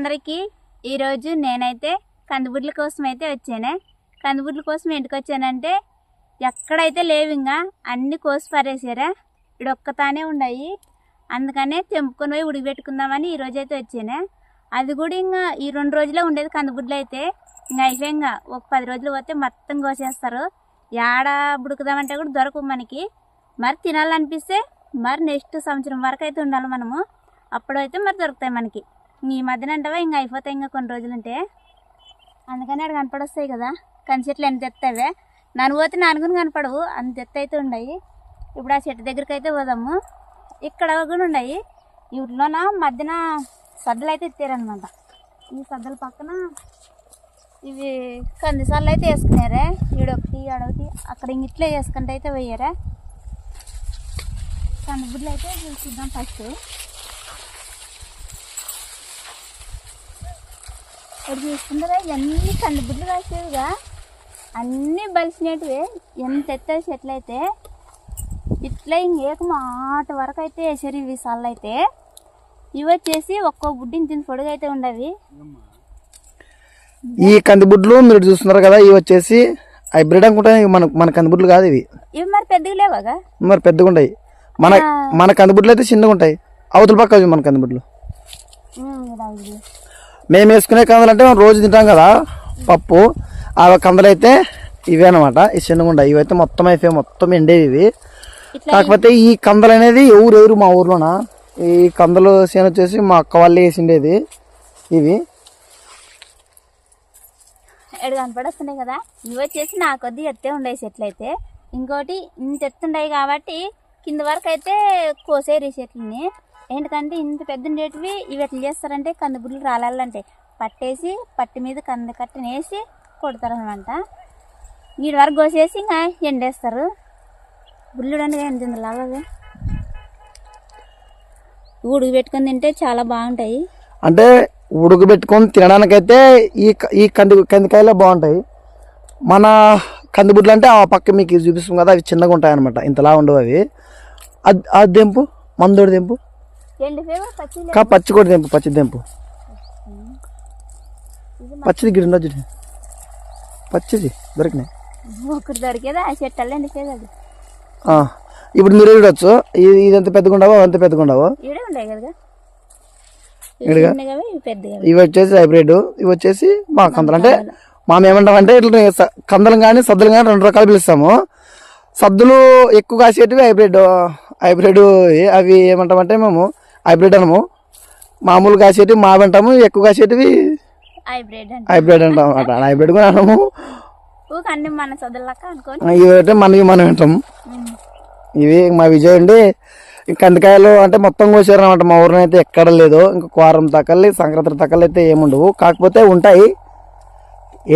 అందరికీ ఈరోజు నేనైతే కందిబుడ్ల కోసం అయితే వచ్చానే. కందిబుడ్ల కోసం ఎందుకు వచ్చానంటే ఎక్కడైతే లేవు ఇంకా అన్ని కోసి పారేసారా. ఇక్కడ ఒక్కతానే ఉన్నాయి అందుకనే తెంపుకొని పోయి ఉడికిపెట్టుకుందామని ఈరోజు అయితే వచ్చానే. అది కూడా ఇంకా ఈ రెండు రోజులే ఉండేది కందిబుడ్లు అయితే. ఇంకా అయిపోయింగా ఒక పది రోజులు పోతే మొత్తం కోసేస్తారు. ఏడ ఉడుకుదామంటే కూడా దొరకవు మనకి. మరి తినాలనిపిస్తే మరి నెక్స్ట్ సంవత్సరం వరకు అయితే ఉండాలి మనము. అప్పుడైతే మరి దొరుకుతాయి మనకి. ఈ మధ్యన అంటావా? ఇంకా అయిపోతాయి ఇంకా కొన్ని రోజులు ఉంటే అందుకని అక్కడ కనపడొస్తాయి కదా. కంది చెట్లు ఎంత ఎత్తావే? నన్ను పోతే నానుగుని కనపడవు. అంత ఎత్తు అయితే ఉన్నాయి ఇప్పుడు ఆ చెట్టు దగ్గరికి అయితే పోదాము. ఇక్కడ కూడా ఉన్నాయి వీటిలోన మధ్యన సద్దలు అయితే ఎత్తారనమాట ఈ సద్దల పక్కన ఇవి కందిసార్లు అయితే వేసుకున్నారే. ఈడొకటి ఆడొకటి అక్కడ ఇంక ఇట్లే వేసుకుంటే అయితే పోయారా. కందిబుడ్లు అయితే చూద్దాం ఫస్ట్ ఇక్కడ చూస్తుండగా ఇవన్నీ కందిబుడ్లు కాసేవిగా. అన్నీ బలిసినట్టువే ఎంత ఎత్తే చెట్లు అయితే. ఇట్లా ఇంకేక మాట వరకు అయితే వేసారు ఇవి సార్లు అయితే. ఇవి వచ్చేసి ఒక్కో బుడ్డిని తిని పొడుగు అయితే ఉండవి. ఈ కందిబుడ్లు మీరు చూస్తున్నారు కదా ఇవి వచ్చేసి హైబ్రిడ్ అనుకుంటా మన మన కందిబుడ్లు కాదు ఇవి. ఇవి మరి పెద్దగా లేవగా? మరి పెద్దగా ఉంటాయి మన మన కందిబుడ్లు అయితే చిన్నగా ఉంటాయి. అవతల పక్క మన కందిబుడ్లు మేము వేసుకునే కందులు అంటే రోజు తింటాం కదా పప్పు. ఆ కందులు అయితే ఇవే అనమాట ఈ చిన్నగా ఉంటాయి ఇవైతే మొత్తం అయిపోయి మొత్తం ఎండేవి ఇవి. కాకపోతే ఈ కందలు అనేది ఎవరు ఎవరు మా ఊర్లోన? ఈ కందలు చేను వచ్చేసి మా అక్క వాళ్ళు వేసిండేది ఇవి. ఎడు కనపడొస్తున్నాయి కదా? ఇవి వచ్చేసి నా కొద్ది ఎత్తే ఉండే చెట్లు అయితే. ఇంకోటి ఇంత ఎత్తుండయి కాబట్టి కింద వరకు అయితే కోసేరు ఈ చెట్లని. ఏంటంటే ఇంత పెద్ద ఉండేటివి ఇవి ఎట్లా చేస్తారంటే కందిబుడ్లు రాలాలంటే పట్టేసి పట్టి మీద కంది కట్టని వేసి కొడతారనమాట వీడి వరకు కోసేసి ఇంకా ఎండేస్తారు. గుళ్ళుడండి అంటే ఎంత లాగా ఉడుకు పెట్టుకొని తింటే చాలా బాగుంటాయి. అంటే ఉడకబెట్టుకొని తినడానికైతే ఈ క- ఈ కంది కందికాయలే బాగుంటాయి. మన కందిబుడ్లు అంటే ఆ పక్క మీకు ఇది చూపిస్తుంది కదా అవి చిన్నగా ఉంటాయి అనమాట ఇంతలా ఉండవు అవి. అది ఆ దెంపు? మందోడి దెంపు? కా పచ్చి కూడా దెంపు పచ్చి దెంపు పచ్చిది గిడి ఉండదు. పచ్చిది దొరికినాయి. దొరికేది? ఎండిపోయేది అది? ఇప్పుడు మీరు చూడొచ్చు. ఇది ఇది ఎంత పెద్దగా ఉండవో? అంత పెద్దగా ఉండవో? ఇవి వచ్చేసి హైబ్రిడ్. ఇవి వచ్చేసి మా కందలు. అంటే మనం ఏమంటామంటే ఇట్లా స- కందలు కానీ సద్దులు కానీ రెండు రకాలు పిలుస్తాము. సద్దులు ఎక్కువ కాసేటివి హైబ్రిడ్. హైబ్రిడ్ అవి ఏమంటామంటే మేము హైబ్రిడ్ అనము. మామూలు కాసేటివి మావి అంటాము ఎక్కువ కాసేటివి హైబ్రిడ్ అంటే. హైబ్రిడ్ అంటాం అన్నమాట హైబ్రిడ్ కూడా అనము. ఇవి మనవి మనం వింటాము. ఇవి మా విజయ్ అండి. కందికాయలు అంటే మొత్తం కోసారు అనమాట మా ఊరిలో అయితే ఎక్కడ లేదు ఇంకా కోరం తక్కలు సంక్రాంతి తక్కలు అయితే ఏముండవు కాకపోతే ఉంటాయి.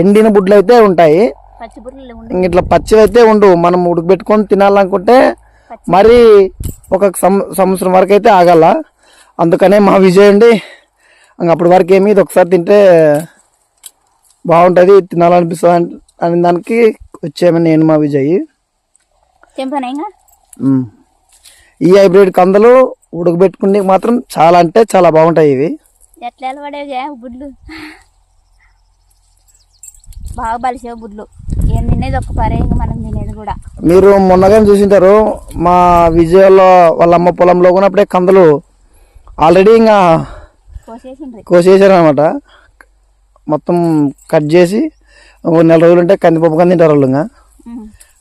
ఎండిన బుడ్లు అయితే ఉంటాయి. ఇట్లా పచ్చివి అయితే ఉండవు. మనం ఉడకబెట్టుకొని తినాలనుకుంటే మరి ఒక సంవత్సరం వరకు అయితే ఆగాల. అందుకనే మా విజయ్ అండి. ఇంక అప్పటి వరకు ఏమి ఇది ఒకసారి తింటే బాగుంటుంది తినాలనిపిస్తుంది అన్- దానికి వచ్చాము నేను మా విజయ్. ఈ హైబ్రిడ్ కందలు ఉడకబెట్టుకునే మాత్రం చాలా అంటే చాలా బాగుంటాయి ఇవి. ఎట్లా బుడ్లు? బాగా బలిసేవు బుడ్లు. ఏం తినేది ఒక్క పరే ఇంకా మనం తినేది కూడా. మీరు మొన్నగానే చూసింటారు మా విజయలో వాళ్ళ అమ్మ పొలంలో కూడా అప్పుడే కందలు ఆల్రెడీ ఇంకా కోసేసారు అనమాట మొత్తం కట్ చేసి ఒక నెల రోజులు ఉంటే కందిపప్పు కంది తింటారు వాళ్ళు ఇంకా.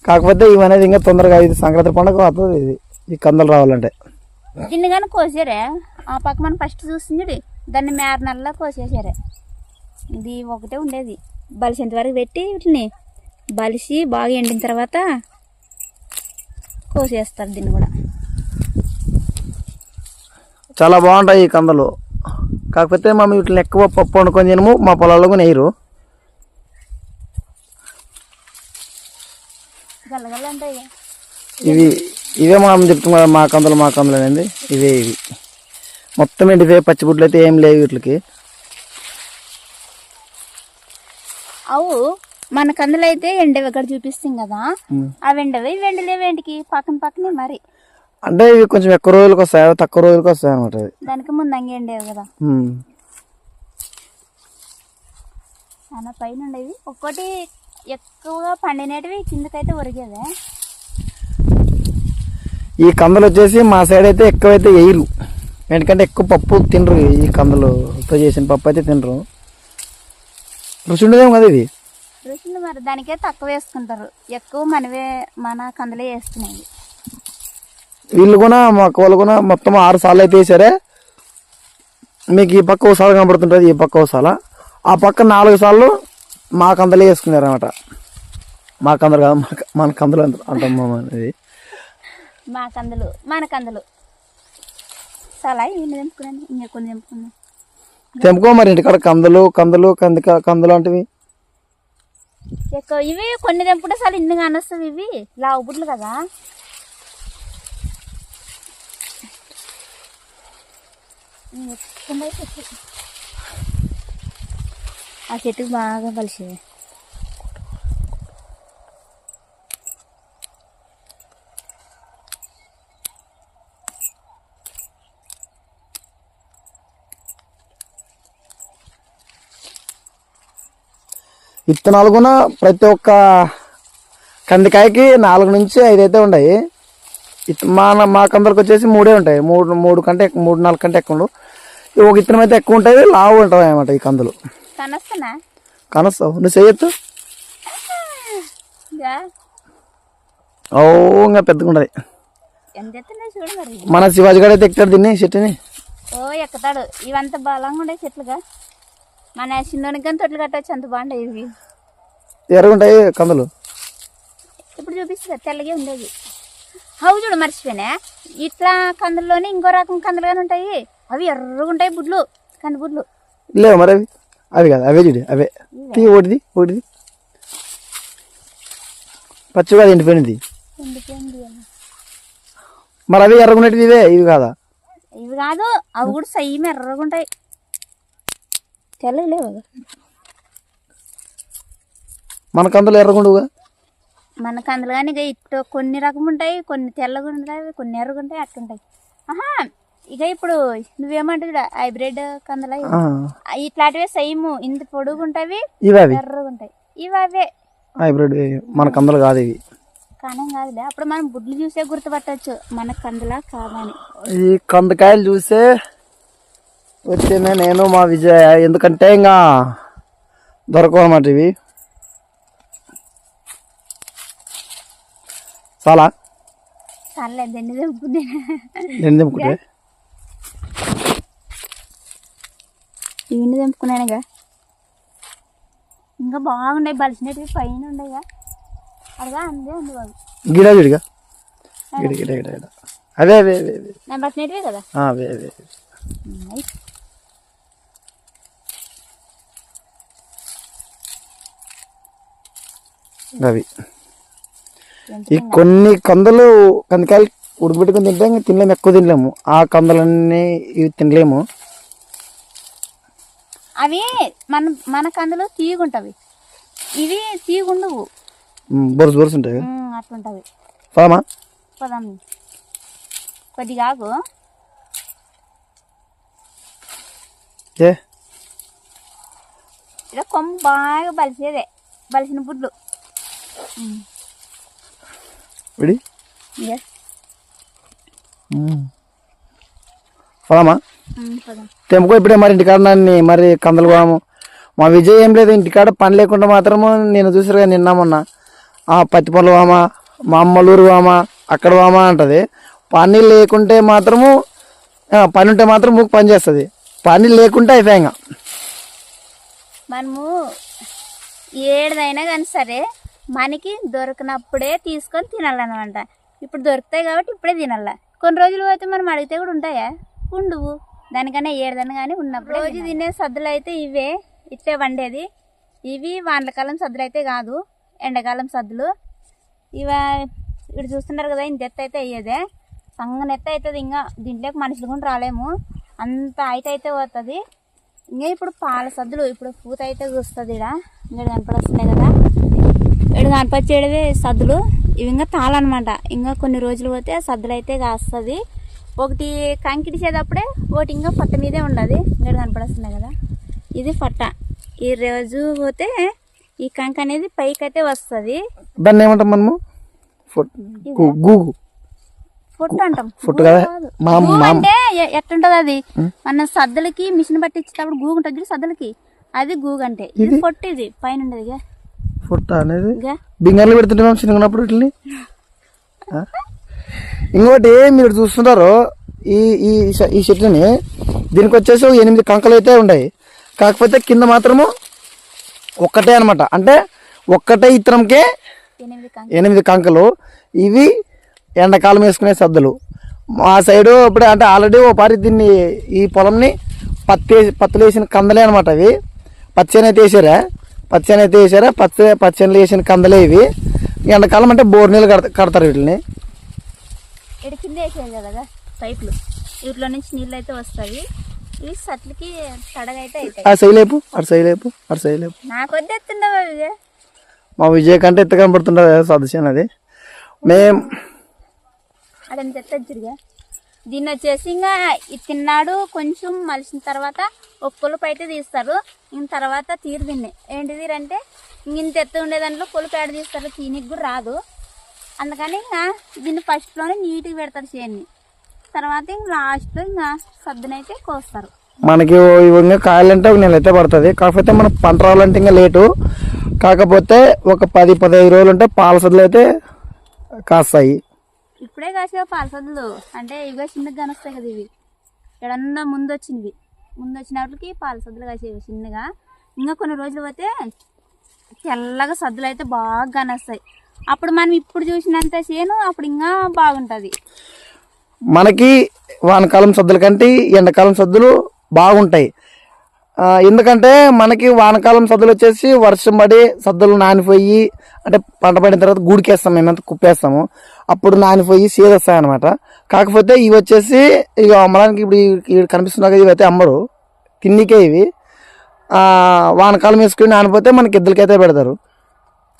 కాకపోతే ఇవి అనేది ఇంకా తొందరగా ఇది సంక్రాంతి పండుగ వస్తుంది ఇది. ఈ కందలు రావాలంటే. దీన్ని కానీ కోసారే? ఆ పక్క మనం ఫస్ట్ చూస్తుంది దాన్ని మేర నెలలో కోసేసారే. ఇది ఒకటే ఉండేది. బలిసేంత వరకు పెట్టి వీటిని బలిసి బాగా ఎండిన తర్వాత కోసేస్తారు దీన్ని కూడా. చాలా బాగుంటాయి ఈ కందలు. కాకపోతే మేము వీటిని ఎక్కువ పప్పు వండుకొని తినము మా పొలాల్లో కూడా వేయరు ఇవి ఇవే మనం చెప్తున్నాం కదా మా కందులు మా కందులు అనేది. ఇవే ఇవి. మొత్తం ఎండిపోయి పచ్చిబుడ్లు అయితే ఏం లేవు వీటికి. అవు మన కందులు అయితే ఎండవి ఇక్కడ చూపిస్తాం కదా. అవి ఎండవి ఏంటికి? పక్కన పక్కనే మరి. అంటే ఇవి కొంచెం ఎక్కువ రోజులకు వస్తాయి తక్కువ రోజులకు వస్తాయి అనమాట దానికి ముందు అంగే ఎండేవి కదా. చాలా పైన ఉండేవి. ఒక్కోటి ఎక్కువగా పండినటివి కిందకైతే ఒరిగేదే ఈ కందలు వచ్చేసి మా సైడ్ అయితే ఎక్కువైతే వేయరు ఎందుకంటే ఎక్కువ పప్పు తినరు ఈ కందలుతో చేసిన పప్పు అయితే తినరు. రుచి ఉండదేమో కదా ఇది. రుచులు మరి. దానికే తక్కువ వేసుకుంటారు. ఎక్కువ మనవే మన కందులే వేసుకునేవి. వీళ్ళు కూడా మా వాళ్ళు కూడా మొత్తం ఆరు సార్లు అయితే వేసారే. మీకు ఈ పక్క సాల కనబడుతుంటుంది ఈ పక్క ఓ సాల. ఆ పక్క నాలుగు సార్లు మా కందలే వేసుకున్నారు అనమాట మా కందలు కాదు మా మన కందలు అంట అంటాం ఇది మా కందులు మన కందులు చాలా ఇన్ని తెంపుకున్నాను ఇంకా కొన్ని తెంపుకున్నాను తెంపుకో మరి ఇంటికాడ కందలు కందలు కందిక కందలు లాంటివి. ఇవి కొన్ని తెంపుకుంటే చాలా ఇన్ని కానొస్తాయి ఇవి. లావు బుడ్లు కదా. ఆ చెట్టు. ఆ చెట్టుకు బాగా కలిసింది విత్తనాలు కూడా ప్రతి ఒక్క కందికాయకి నాలుగు నుంచి ఐదు అయితే ఉన్నాయి మా మా కందరికి వచ్చేసి మూడే ఉంటాయి. మూడు మూడు కంటే మూడు నాలుగు కంటే ఎక్కువ ఉండవు. ఒక ఇత్తనం అయితే ఎక్కువ ఉంటుంది లావు ఉంటాయి అన్నమాట ఈ కందులు. కనస్తావు. నువ్వు చేయొచ్చు ఇంకా ఓ ఇంకా పెద్దగా ఉండదు మన శివాజీ గడ అయితే ఎక్కాడు దీన్ని చెట్టుని. ఓ ఎక్కుతాడు. ఇవంత బలంగా ఉండే చెట్లుగా. మన చిన్నోనికి కానీ తొట్లు కట్టవచ్చు అంత బాగుంటాయి ఇవి. ఎర్రగుంటాయి కందులు. ఇప్పుడు చూపిస్తా తెల్లగే ఉండేది అవి చూడు మర్చిపోయినా. ఇట్లా కందుల్లోనే ఇంకో రకం కందులు కానీ ఉంటాయి. అవి ఎర్రగా ఉంటాయి బుడ్లు కంది బుడ్లు. లేవు మరి అవి. అవి కాదు అవే చూడు అవే. తీ ఒకటిది ఒకటిది. పచ్చి కాదు ఎండిపోయినది. మరి అవి ఎర్రగుండేటివి ఇవే ఇవి కాదా? ఇవి కాదు అవి కూడా సైమ్ ఎర్రగా ఉంటాయి తెల్లవి లేవు. మన కందులు ఎర్రగుండుగా మన కందులు కానీ ఇక ఇటు కొన్ని రకం ఉంటాయి కొన్ని తెల్లగా ఉంటాయి కొన్ని ఎర్రగా ఉంటాయి అట్లుంటాయి. ఆహా ఇక ఇప్పుడు నువ్వేమంటుంది హైబ్రిడ్ కందులు ఇట్లాంటివే సైము ఇంత పొడుగుంటాయి ఇవి అవి. ఎర్రగా ఉంటాయి ఇవి అవే. హైబ్రిడ్ మన కందులు కాదు ఇవి. కానం కాదులే. అప్పుడు మనం బుడ్లు చూసే గుర్తుపట్టవచ్చు మన కందులా కాదని. ఈ కందకాయలు చూస్తే వచ్చిందే నేను మా విజయ. ఎందుకంటే ఇంకా దొరకవు అన్నమాట ఇవి. చాలా. సర్లే దెండి తెంపుకుంది నేను తెంపుకుంటే ఇవన్నీ తెంపుకున్నానుగా. ఇంకా బాగున్నాయి బలిసినవి పైన ఉండగా అడగా అందే ఉంది బాబు. గిడ గిడిగా గిడ గిడ గిడ గిడ. అవే అవే అవే అవే. నేను బలిసినవి కదా? ఆ, అవే అవే అవే. ఉన్నాయి. అవి ఎంత ఈ కొన్ని కందులు కందికాయలు ఉడకబెట్టుకుని తింటే తినలేము ఎక్కువ తినలేము. ఆ కందులన్నీ ఇవి తినలేము. అవి మన మన కందులు తీగుంటవి. ఇవి తీగుండవు. బొరుసు బొరుసు ఉంటాయి అట్లుంటవి. పదమా పోదాం. కొద్దిగా ఆగు ఏ? ఇక్కడ కొమ్మ బాగా బలిసేదే. బలిసిన బుడ్లు. పదమా తెంపుకో ఇప్పుడే మరి ఇంటికాడ నన్ను మరి కందలు పోదాము మా విజయ్ ఏం లేదు ఇంటికాడ పని లేకుండా మాత్రము నేను చూసారుగా నిన్న మొన్న. ఆ పత్తి పనులు వామా మా అమ్మలూరు వామా అక్కడ వామా అంటది. పని లేకుంటే మాత్రము పని ఉంటే మాత్రం మూకు పని చేస్తుంది. పని లేకుంటే అయిపోయాయి మనము ఏడదైనా కానీ సరే మనకి దొరికినప్పుడే తీసుకొని తినాలన్నమాట. ఇప్పుడు దొరుకుతాయి కాబట్టి ఇప్పుడే తినాల. కొన్ని రోజులు పోతే మనం అడిగితే కూడా ఉంటాయా? ఉండవు. దానికన్నా ఏడదైనా కానీ ఉన్నప్పుడు రోజు తినే సద్దులు అయితే ఇవే ఇట్లే వండేది. ఇవి వానకాలం సద్దులు అయితే కాదు ఎండాకాలం సద్దులు. ఇవ ఇక్కడ చూస్తున్నారు కదా ఇంత ఎత్తు అయితే అయ్యేదే. సంగం ఎత్తు అవుతుంది ఇంకా దీంట్లోకి మనుషులు కూడా రాలేము. అంత హైట్ అయితే పోతుంది. ఇంకా ఇప్పుడు పాల సద్దులు ఇప్పుడు పూత అయితే చూస్తుంది ఇక్కడ ఇక్కడ కనపడొస్తున్నాయి కదా. ఇక్కడ కనపచ్చేటివే సద్దులు. ఇవి ఇంకా తాళనమాట. ఇంకా కొన్ని రోజులు పోతే సద్దులు అయితే కాస్తుంది. ఒకటి కంకిడిచేటప్పుడే ఒకటి ఇంకా పట్ట మీదే ఉండదు. ఇక్కడ కనపడొస్తున్నాయి కదా. ఇది పట్ట. ఈ రోజు పోతే ఈ కంక అనేది పైకి అయితే వస్తుంది. దాన్ని ఏమంటాం మనము? గూగు. ఫుట్ అంటాం. ఫుట్ కదా? ఎట్టుంటది అది? మన సద్దలకి మిషన్ పట్టించేటప్పుడు గూగు ఉంటుంది చూడు సద్దలకి. అది గూగు అంటే. ఇది పొట్టు ఇది. పైన ఉండదు ఇక. ఫుట్ అనేది? ఇక? బింగాలు పెడుతుంటే మేము చిన్నప్పుడు? ఇంకోటి మీరు చూస్తుంటారు ఈ ఈ ఈ చెట్టుని దీనికి వచ్చేసి ఎనిమిది కంకలు అయితే ఉన్నాయి కాకపోతే కింద మాత్రము ఒక్కటే అనమాట అంటే ఒక్కటే ఇత్తనంకే ఎనిమిది కంక ఎనిమిది కంకలు. ఇవి ఎండాకాలం వేసుకునే సద్దులు. మా సైడు ఇప్పుడు అంటే ఆల్రెడీ ఓ పారి దీన్ని ఈ పొలంని పత్తి పత్తులు వేసిన కందలే అనమాట అవి. పచ్చని అయితే వేసారా? పచ్చని అయితే వేసారా? పచ్చ పచ్చని వేసిన కందలే ఇవి. ఎండాకాలం అంటే బోర్ నీళ్ళు కడత కడతారు వీటిని. ఇటు కింద వేసేది కదా పైపులు. వీటిలో నుంచి నీళ్ళు అయితే వస్తాయి. ఇవి సట్లకి తడగా అయితే అవుతాయి. ఆ సైలేపు అటు సైలేపు అటు సైలేపు నాకు వద్ద ఎత్తుండవు అవి మా విజయ్ కంటే ఎత్త కనబడుతుంటుంది సదస్యం అది. మేం అదంత ఎత్తచ్చురుగా దీన్ని వచ్చేసి ఇంకా తిన్నాడు కొంచెం మలిసిన తర్వాత ఒక పులుపు అయితే తీస్తారు. ఇంక తర్వాత తీరు దీన్ని ఏంటిది అంటే ఇంక ఇంత ఎత్తు ఉండే దాంట్లో పులుపు ఏడ తీస్తారు. తీనికి కూడా రాదు. అందుకని ఇంకా దీన్ని ఫస్ట్లోనే నీట్గా పెడతారు చేయండి తర్వాత ఇంక లాస్ట్లో ఇంకా సద్దునైతే కోస్తారు. మనకి ఇంకా కాయాలంటే ఒక నెల అయితే పడుతుంది. కాకపోతే మనకు పంట రావాలంటే ఇంకా లేటు. కాకపోతే ఒక పది పదహైదు రోజులు ఉంటే పాల సద్దులు అయితే కాస్తాయి. ఇప్పుడే కాసే పాల సద్దులు. అంటే ఇవిగా చిన్నగా కానొస్తాయి కదా ఇవి. ఎక్కడన్నా ముందు వచ్చినవి ముందు వచ్చినప్పటికి పాల సద్దులు కాసేవి చిన్నగా. ఇంకా కొన్ని రోజులు పోతే తెల్లగా సద్దులు అయితే బాగా కానొస్తాయి అప్పుడు మనం ఇప్పుడు చూసినంత చేను అప్పుడు ఇంకా బాగుంటుంది. మనకి వానకాలం సద్దుల కంటే ఎండాకాలం సద్దులు బాగుంటాయి. ఎందుకంటే మనకి వానకాలం సద్దులు వచ్చేసి వర్షం పడి సద్దులు నానిపోయి అంటే పంట పడిన తర్వాత గూడికేస్తాం మేమంత కుప్పేస్తాము. అప్పుడు నానిపోయి సీదొస్తాయి అనమాట కాకపోతే ఇవి వచ్చేసి ఇక అమ్మడానికి ఇప్పుడు ఇవి కనిపిస్తున్నా కదా ఇవి అయితే అమ్మరు తిన్నికే ఇవి. వానకాలం వేసుకుని నానిపోతే మనకి ఎద్దులకైతే పెడతారు.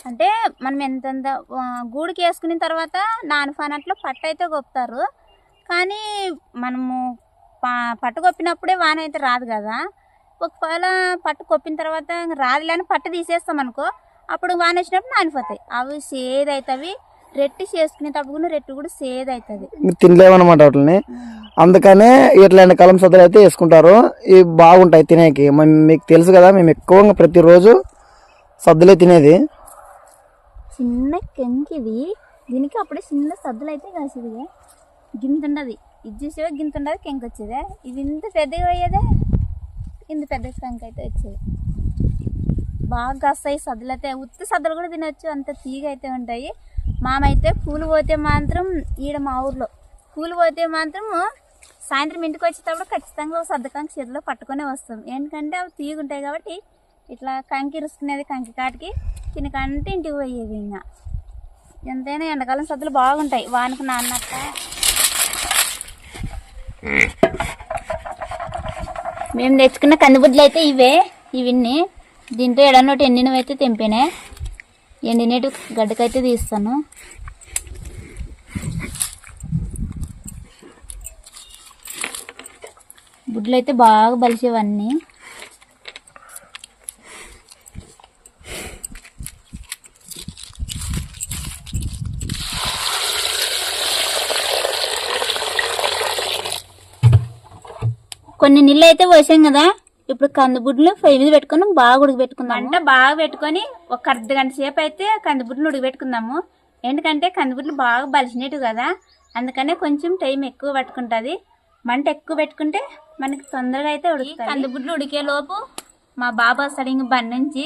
అంటే మనం ఎంతెంత గూడికి వేసుకున్న తర్వాత నానఫానట్లో పట్టు అయితే కొప్పుతారు కానీ మనము పట్టు కొప్పినప్పుడే వాన అయితే రాదు కదా. ఒకవేళ పట్టు కొప్పిన తర్వాత రాదులేని పట్టు తీసేస్తాం అనుకో అప్పుడు వాన వచ్చినప్పుడు నానిపోతాయి. అవి సేద్ అవుతాయి రెట్టి చేసుకునేటప్పుడు కూడా రెట్టు కూడా సేద్ అవుతుంది తినలేమన్నమాట వాటిని అందుకనే ఇట్లాంటి కలం సద్దులు అయితే వేసుకుంటారు. ఇవి బాగుంటాయి తినేకి. మేము మీకు తెలుసు కదా మేము ఎక్కువగా ప్రతిరోజు సద్దులే తినేది. చిన్న కెంకిది. దీనికి అప్పుడే చిన్న సద్దులు అయితే కాసేది గింత ఉండదు ఇది చూసేవా గింత ఉండదు వచ్చేదే ఇది ఇంత పెద్దగా అయ్యేదే ఇంత పెద్ద కంక అయితే వచ్చేది. బాగా కాస్తాయి సద్దులు అయితే ఉత్తి సద్దులు కూడా తినొచ్చు. అంత తీగ అయితే ఉంటాయి. మామైతే పూలు పోతే మాత్రం ఈడ మా ఊర్లో. పూలు పోతే మాత్రం సాయంత్రం ఇంటికి వచ్చేటప్పుడు ఖచ్చితంగా ఒక చేతిలో పట్టుకొని వస్తాం. ఎందుకంటే అవి తీగ ఉంటాయి కాబట్టి ఇట్లా కంకి రుసుకునేది కంకి కాటికి తినకంటే ఇంటికి పోయేది ఇంకా ఎంతైనా ఎండాకాలం సద్దులు బాగుంటాయి. వానకు నాన్నక్క. మేము తెచ్చుకున్న కందిబుడ్లు అయితే ఇవే ఇవన్నీ. దీంట్లో ఎడన్నోటి ఎండినవి అయితే తెంపినే. ఎండినట్టు గడ్డకైతే తీస్తాను. బుడ్లు అయితే బాగా బలిసేవన్నీ. కొన్ని నీళ్ళు అయితే పోసాం కదా. ఇప్పుడు కందిబుడ్లు పొయ్యి మీద పెట్టుకొని బాగా ఉడకబెట్టుకుందాం అంటే బాగా పెట్టుకొని ఒక అర్ధ గంట సేపు అయితే కందిబుడ్లు ఉడకబెట్టుకుందాము. ఎందుకంటే కందిబుడ్లు బాగా బలిసినట్టు కదా. అందుకనే కొంచెం టైం ఎక్కువ పట్టుకుంటుంది. మంట ఎక్కువ పెట్టుకుంటే మనకి తొందరగా అయితే ఉడుకుతాయి కందిబుడ్లు ఉడికే లోపు మా బాబా వస్తాడు ఇంక బండి నుంచి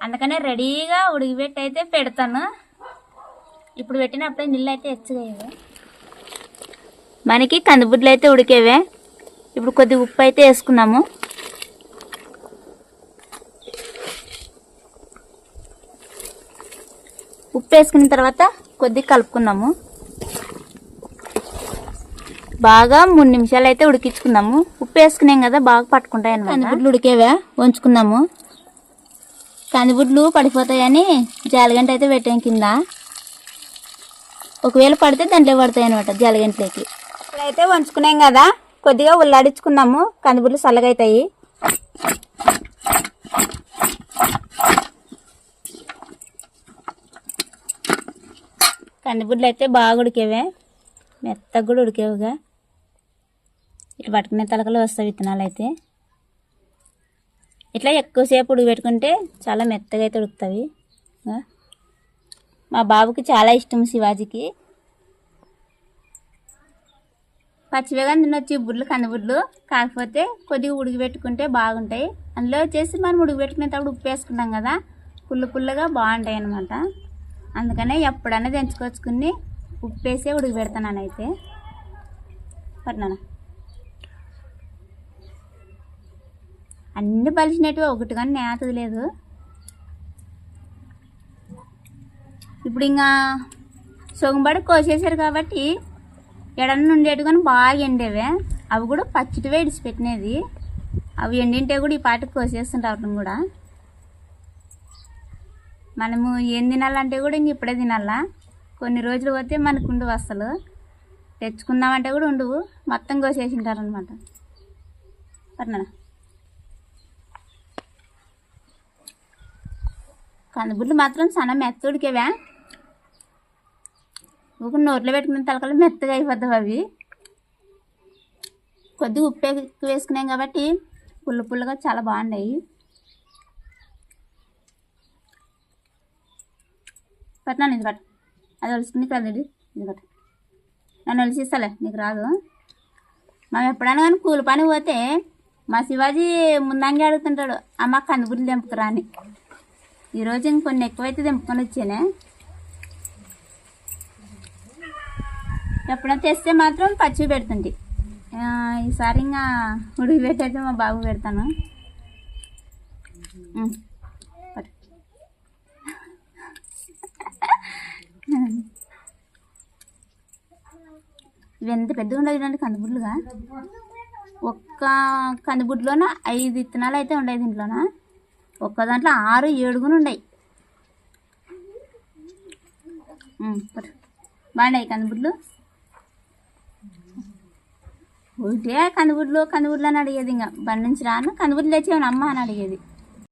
అందుకనే రెడీగా ఉడికిపెట్టి అయితే పెడతాను. ఇప్పుడు పెట్టినప్పుడే నీళ్ళు అయితే ఎచ్చగయ్యేవి మనకి కందిబుడ్లు అయితే ఉడికేవే. ఇప్పుడు కొద్ది ఉప్పు అయితే వేసుకుందాము ఉప్పు వేసుకున్న తర్వాత కొద్దిగా కలుపుకుందాము బాగా మూడు నిమిషాలు అయితే ఉడికించుకుందాము ఉప్పు వేసుకున్నాం కదా బాగా పట్టుకుంటాయి అన్నమాట. కందిబుడ్లు ఉడికేవా? ఉంచుకుందాము కందిబుడ్లు పడిపోతాయని జాలిగంట అయితే పెట్టాం కింద. ఒకవేళ పడితే దాంట్లో పడతాయి అనమాట జాలిగంటలోకి. ఇప్పుడైతే వంచుకున్నాం కదా కొద్దిగా ఉల్లాడించుకున్నాము కందిబుడ్లు చల్లగా అవుతాయి కందిబుడ్లు అయితే బాగా ఉడికేవే. మెత్తగా కూడా ఉడికేవుగా. ఇట్లా పట్టుకునే తలకలు వస్తాయి విత్తనాలు అయితే. ఇట్లా ఎక్కువసేపు ఉడకబెట్టుకుంటే చాలా మెత్తగా అయితే ఉడుకుతాయి మా బాబుకి చాలా ఇష్టం శివాజీకి. పచ్చివేగా తినొచ్చు బుడ్లు కందిబుడ్లు కాకపోతే కొద్దిగా ఉడికిపెట్టుకుంటే బాగుంటాయి. అందులో వచ్చేసి మనం ఉడికిపెట్టుకునేటప్పుడు ఉప్పు వేసుకుంటాం కదా పుల్ల పుల్లగా బాగుంటాయి అన్నమాట. అందుకనే ఎప్పుడన్నా తెంచుకొచ్చుకుని ఉప్పు వేసే ఉడికిపెడతాను అయితే పట్టినా అన్నీ పలిచినట్టు ఒకటి కానీ నేతది లేదు. ఇప్పుడు ఇంకా సొంగబడి కోసేసారు కాబట్టి ఎడన్న ఉండేవి కానీ బాగా ఎండేవే. అవి కూడా పచ్చిటివే ఇడిచిపెట్టినది అవి ఎండింటే కూడా ఈ పాటకు కోసేస్తుంటారు కూడా. మనము ఏం తినాలంటే కూడా ఇంక ఇప్పుడే తినాలా. కొన్ని రోజులు పోతే మనకు ఉండవు అసలు తెచ్చుకుందామంటే కూడా ఉండవు. మొత్తం కోసేసింటారు అనమాట పర్నా కందిబుడ్లు మాత్రం సన్న మెత్తుడికేవా. ఉడికేవా నోట్లో పెట్టుకున్న తలకలు మెత్తగా అయిపోతావు అవి. కొద్దిగా ఉప్పు ఎక్కువ వేసుకున్నాం కాబట్టి పుల్ల పుల్లగా చాలా బాగున్నాయి. పట్టినాను ఇది పట్ట. అది ఒలుసుకుని కదండి ఇది. పట్ట. నన్ను ఒలిసిస్తాలే నీకు రాదు. మనం ఎప్పుడైనా కానీ కూలి పని పోతే మా శివాజీ ముందంగా అడుగుతుంటాడు అమ్మ కందిబుడ్లు తెంపుకురా అని. ఈరోజు ఇంకొన్ని ఎక్కువైతే దింపుకొని వచ్చానే. ఎప్పుడైనా తెస్తే మాత్రం పచ్చి పెడుతుంది. ఈసారి ఇంకా ఉడికి పెట్టయితే మా బాబు పెడతాను. ఇవి ఎంత పెద్దగా ఉండవు చూడండి కందిబుడ్లుగా. ఒక్క కందిబుడ్లోన? ఐదు విత్తనాలు అయితే ఉన్నాయి దీంట్లోన? ఒక్క దాంట్లో ఆరు ఏడుగును ఉన్నాయి బాగున్నాయి కందిబుడ్లు? ఒకటే కనుగుడ్లు కనుగుడ్లు అని అడిగేది ఇంకా. బండి నుంచి రాను కనుగుడ్లు తెచ్చేవని అమ్మ అని అడిగేది.